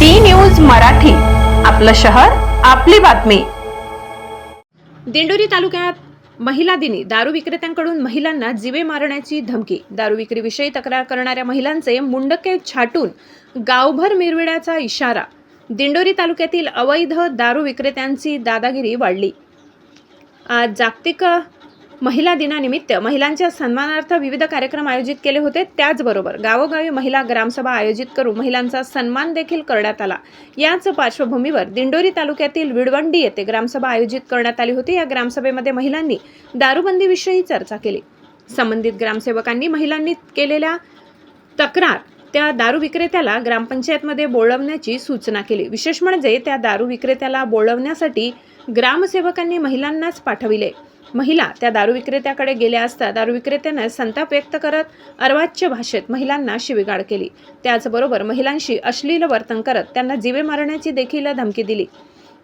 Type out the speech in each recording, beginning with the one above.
D news Marathi. आपलं शहर आपली बातमी. दिंडोरी तालुक्यात महिला दिनी दारू विक्रेत्यांकडून महिलांना जिवे मारण्याची धमकी. दारू विक्रीविषयी तक्रार करणाऱ्या महिलांचे मुंडके छाटून गावभर मिरविण्याचा इशारा. दिंडोरी तालुक्यातील अवैध दारू विक्रेत्यांची दादागिरी वाढली. आज जागतिक महिला दिनानिमित्त महिलांच्या सन्मानार्थ विविध कार्यक्रम आयोजित केले होते. त्याचबरोबर गावोगावी महिला ग्रामसभा आयोजित करून महिलांचा सन्मान देखील करण्यात आला. याच पार्श्वभूमीवर दिंडोरी तालुक्यातील विडवंडी येथे ग्रामसभा आयोजित करण्यात आली होती. या ग्रामसभेमध्ये महिलांनी दारूबंदीविषयी चर्चा केली. संबंधित ग्रामसेवकांनी महिलांनी केलेल्या तक्रार त्या दारू विक्रेत्याला ग्रामपंचायतमध्ये बोलवण्याची सूचना केली. विशेष म्हणजे त्या दारू विक्रेत्याला बोलवण्यासाठी ग्रामसेवकांनी महिलांनाच पाठविले. महिला त्या दारू विक्रेत्याकडे गेल्या असता दारू विक्रेत्याने संताप व्यक्त करत अर्वाच्य भाषेत महिलांना शिवीगाळ केली. त्याचबरोबर महिलांशी अश्लील वर्तन करत त्यांना जीवे मारण्याची देखील धमकी दिली.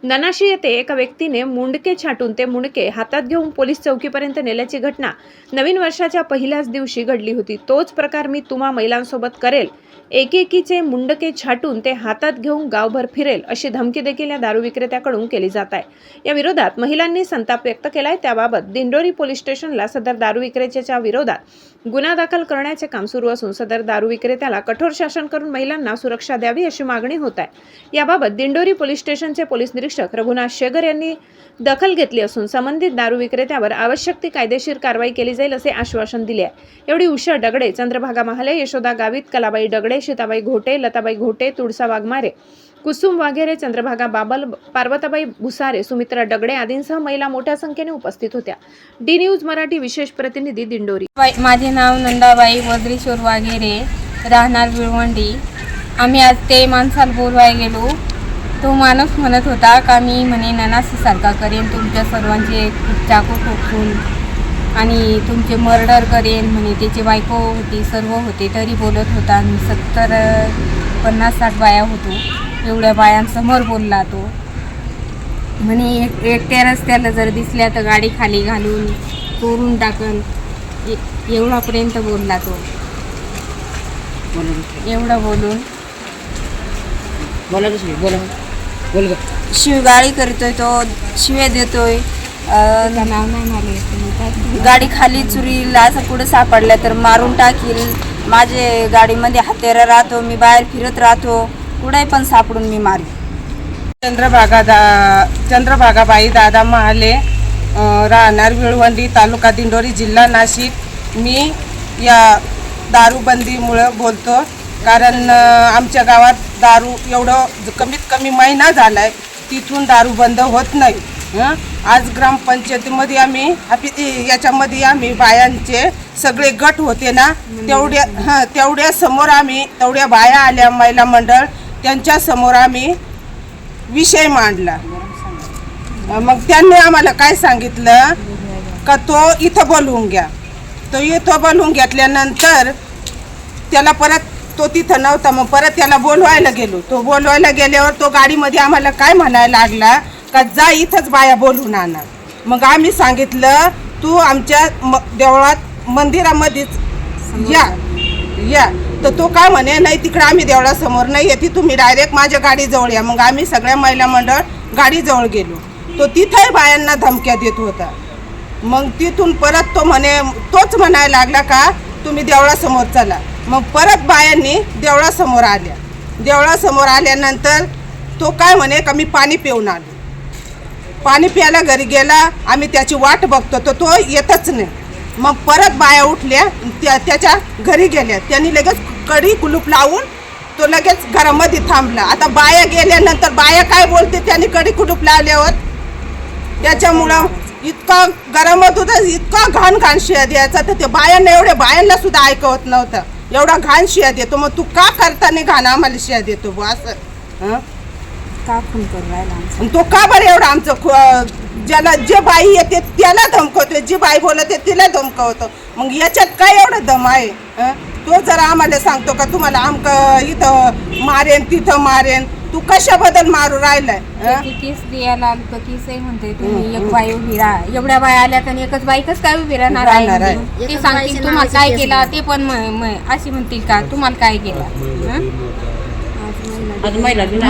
ननाशी येथे एका व्यक्तीने मुंडके छाटून ते मुंडके हातात घेऊन पोलीस चौकीपर्यंत नेल्याची घटना नवीन वर्षाच्या पहिल्याच दिवशी घडली होती. तोच प्रकार मी तुम्हा महिलांसोबत करेल. एकेकीचे मुंडके छाटून ते हातात घेऊन गावभर फिरेल अशी धमकी देखील या दारू विक्रेत्याकडून केली जात आहे. या विरोधात महिलांनी संताप व्यक्त केलाय. त्याबाबत दिंडोरी पोलीस स्टेशनला सदर दारू विक्रेत्याच्या विरोधात गुन्हा दाखल करण्याचे काम सुरू असून सदर दारू विक्रेत्याला कठोर शासन करून महिलांना सुरक्षा द्यावी अशी मागणी होत आहे. याबाबत दिंडोरी पोलीस स्टेशनचे पोलीस निरीक्षक रघुनाथ शेगर यांनी दखल घेतली असून संबंधित दारू विक्रेत्यावर आवश्यक ती कायदेशीर कारवाई केली जाईल असे आश्वासन दिले आहे. एवढी उषा डगडे चंद्रभागा महाले यशोदा गावित कलाबाई डगडे सीताबाई घोटे लताबाई घोटे तुळसा वाघमारे कुसुम वाघेरे चंद्रभागा बाबल पार्वताबाई भुसारे सुमित्रा डगडे आदींसह महिला मोठ्या संख्येने उपस्थित होत्या. डी न्यूज मराठी विशेष प्रतिनिधी दिंडोरी. माझे नाव नंदाबाई वज्रेश्वर वागेरे राहणार विळवंडी. आम्ही आज ते माणसाला बोलवाय गेलो. तो माणूस म्हणत होता का मी म्हणे ननासी सारखा करेन तुमच्या सर्वांचे चाकू ठोकून. आणि तुमचे मर्डर करेन म्हणे त्याची बायको होती सर्व होते तरी बोलत होता आम्ही. सत्तर पन्नास साठ बाया होतो. एवढ्या बायांसमोर बोलला तो. म्हणे एक एकट्या रस्त्याला जर दिसल्या तर गाडी खाली घालून चोरून टाकल ए- एवढापर्यंत बोलला तो. एवढं बोलून. बोला बोला. बोल शिवगाळी करतोय तो शिव्या देतोय. अं, नाव नाही मला. गाडी खाली चुरील असं कुठं सापडलं तर मारून टाकील. माझे गाडीमध्ये हातेरा राहतो मी बाहेर फिरत राहतो. कुठे पण सापडून मी मारी चंद्रभागा दा चंद्रभागाबाई दादा महाले राहणार विळवंडी तालुका दिंडोरी जिल्हा नाशिक. मी या दारूबंदीमुळं बोलतो कारण आमच्या गावात दारू एवढं कमीत कमी महिना झाला आहे तिथून दारू बंद होत नाही. आज ग्रामपंचायतीमध्ये आम्ही याच्यामध्ये आम्ही बायांचे सगळे गट होते ना तेवढ्या हां तेवढ्या समोर आम्ही तेवढ्या बाया आल्या महिला मंडळ त्यांच्यासमोर आम्ही विषय मांडला. मग त्यांनी आम्हाला काय सांगितलं? का तो इथं बोलवून घ्या. तो इथं बोलवून घेतल्यानंतर त्याला परत तो तिथं नव्हता मग परत त्याला बोलवायला गेलो. तो बोलवायला गेल्यावर तो गाडीमध्ये आम्हाला काय म्हणायला लागला? का जा इथंच बाया बोलवून आणा. मग आम्ही सांगितलं तू आमच्या म देवळात मंदिरामध्येच या. या. तर तो काय म्हणे नाही तिकडे आम्ही देवळासमोर नाही येते तुम्ही डायरेक्ट माझ्या गाडीजवळ या. मग आम्ही सगळ्या महिला मंडळ गाडीजवळ गेलो. तो तिथंही बायांना धमक्या देत होता. मग तिथून परत तो म्हणे तोच म्हणायला लागला का तुम्ही देवळासमोर चला. मग परत बायांनी देवळासमोर आल्या. देवळासमोर आल्यानंतर तो काय म्हणे का मी पाणी पिऊन आलो. पाणी प्यायला घरी गेला आम्ही त्याची वाट बघतो तर तो येतच नाही. मग परत बाया उठल्या त्या त्याच्या घरी गेल्या. त्यांनी लगेच कडी कुलूप लावून तो लगेच घरामध्ये थांबला. आता बाया गेल्यानंतर बाया काय बोलते त्यांनी कडी कुलूप लावल्यावर? त्याच्यामुळं इतका गरमत होतं इतका घाण घाण शिया द्यायचा तर ते बायांना एवढ्या बायांना सुद्धा ऐकवत नव्हतं. एवढा घाण शिया देतो. मग तू का करताना घाण आम्हाला शिया देतो बुवा असं? हां? का खून करू राहिला आमचा? तो का बरं एवढा आमचं खो- ज्याला जे बाई येते त्याला धमकवतो जी बाई बोलते तिला धमकवतो मग याच्यात काय एवढं दम आहे? तो जरा आम्हाला सांगतो का तुम्हाला आमक इथं मारेन तिथं मारेन तू कशाबद्दल मारू राहिलाय हं? ती केस द्यायला आलो तर केस आहे म्हणते तुम्ही एक बाई उभी राहा एवढ्या बाया आल्या तर एकच बाई कसं काय उभी राहणार आहे राहणार आहे. म्हणून? ते सांगतील तुम्हाला काय केलं ते पण म- म- अशी म्हणतील का तुम्हाला काय केलं हं?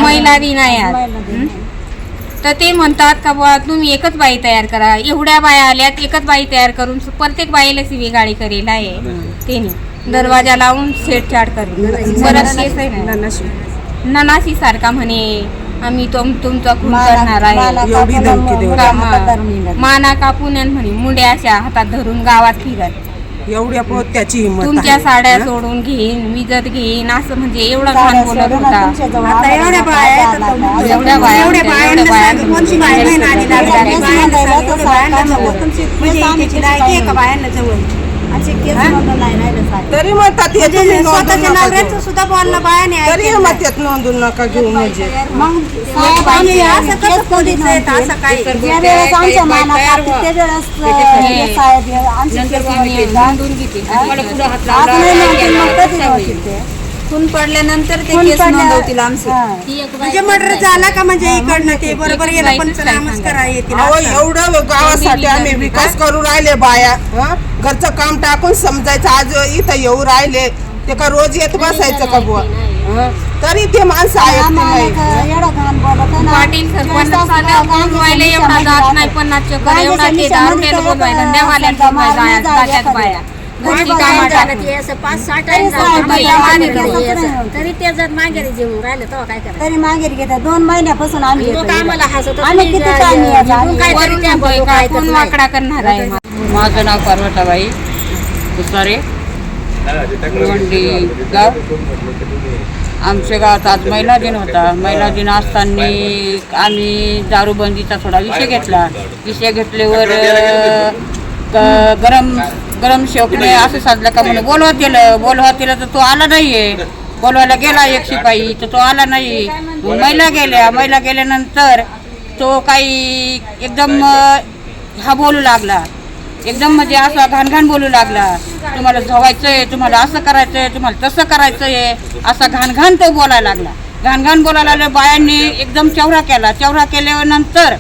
महिला दिन आहे आज हं? तर ते म्हणतात का बुवा तुम्ही एकच बाई तयार करा. एवढ्या बाया आल्यात एकच बाई तयार करून प्रत्येक बाईला सिवी गाडी करेल आहे. त्याने. दरवाजा लावून छेडछाड करेल. परत तेच आहे. ना. ननाशी सारखा म्हणे आम्ही तुम तुमचा खून करणार आहे. एवढी धमकी देऊ. कामा- माना कापून आणि म्हणे मुंड्या अशा हातात धरून गावात फिरत एवढ्या पोत त्याची हिंमत तुमच्या आहे. साड्या सोडून घेईन विजत घेईन असं म्हणजे एवढं घाण बोलत होता आता एवढ्या बाया आहेत एवढ्या बाया एवढ्या बायांना सांगा, कोणती बाई नाही नादी लागली. बाया- बायांना सांगा, एवढ्या बायांना जवळ. म्हणजे इथे लायकी आहे का बायांना जवळ तरी म्हणतात म्हणजे स्वतःच्या. सुद्धा बोलणं बायाने तरी ऐकलं मग त्यात नोंदवू नका घेऊ म्हणजे. मग साहेब, आम्ही असं कसं पोलीस आहेत, असं काय ज्या वेळेस आमच्या त्या वेळेस पुढं हात लावला खून पडल्यानंतर ते केस नोंदवतील आमचे. म्हणजे मर्डर झाला का म्हणजे इकडनं ते बरोबर एकच करा येतील अहो असं. एवढं गावासाठी आम्ही विकास करू राहिले बाया हं? घरचं काम टाकून समजायचं आज इथं येऊ राहिले. ते का रोज येत बसायचं का बुवा? हं? तरी ते माणसं आहेत की नाही. पाटील सरपंच साध्या बोलवायला एवढा जात नाही पन्नास चक्कर एवढा ते दारुड्याला बोलवायला धंद्यावाल्याला बोलवायला जात्यात बाया. तरी ते जर मागे जेवून राहिलं तेव्हा काय करायचं? तरी मागेर घेतात. दोन महिन्यापासून आम्ही लोक आम्हाला हसत आम्ही किती टाइम वाकडा करणार आहे. माझं नाव पार्वताबाई. भिवंडी गाव. आमच्या गावात आज महिला दिन होता. महिला दिन असताना आम्ही दारूबंदीचा थोडा विषय घेतला. विषय घेतल्यावर अं, ग- गरम गरम असं साधलं का म्हणून. बोलवत गेलं बोलवत गेलं तर तो आला नाहीये. बोलवायला गेला एक शिपाई तर तो आला नाही. मग महिला गेल्या महिला गेल्यानंतर तो काही एकदम हा बोलू लागला. एकदम म्हणजे असा घाणघाण बोलू लागला. तुम्हाला झवायचंय तुम्हाला असं करायचंय तुम्हाला तसं करायचंय असा घाणघाण तो बोलायला लागला. घाणघाण बोलायला लागल्या बायांनी एकदम चौरा केला. चौरा केल्यानंतर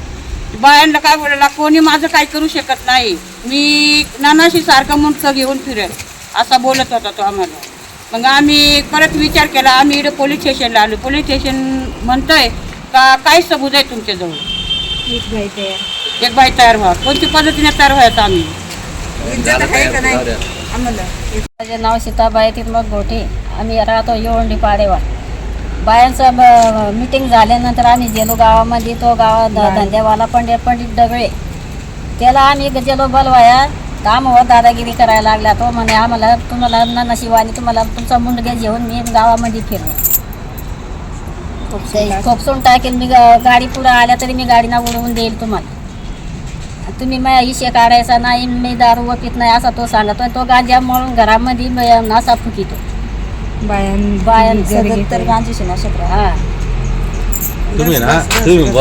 बायांना काय बोलायला कोणी माझं काही करू शकत नाही. मी नानाशी सारखं मुंडकं घेऊन फिरेल असा बोलत होता तो आम्हाला. मग आम्ही परत विचार केला आम्ही इकडे पोलीस स्टेशनला आलो. पोलीस स्टेशन म्हणतोय का काय सबूत आहे तुमच्याजवळ? एक बाई तयार. व्हा. कोणत्या पद्धतीने तयार व्हायचं आम्ही? माझे नाव सीताबाई तिथमग गोठे आम्ही राहतो येवंडी पाडेवर बायांचं मिटिंग झाल्यानंतर आम्ही गेलो गावामध्ये. तो गावा ध- धंद्यावाला पंडित पंडित डगळे त्याला आम्ही गेलो बोलवाया कामावर दादागिरी करायला लागला तो म्हणे आम्हाला तुम्हाला नशिवानी तुम्हाला तुमचा मुंडगे घेऊन मी गावामध्ये फिरलो. खोपसून टाकेल मी गाडी पुढे आल्या तरी मी गाडीना उडवून देईल तुम्हाला. तुम्ही माझ्या हिशे काढायचा नाही मी दारू वपित नाही असा तो सांगतो तो गांजा म्हणून घरामध्ये म- असा फुकितो. बायां तर गांजीशी ना हा. तुम्ही ना तुम्ही बोला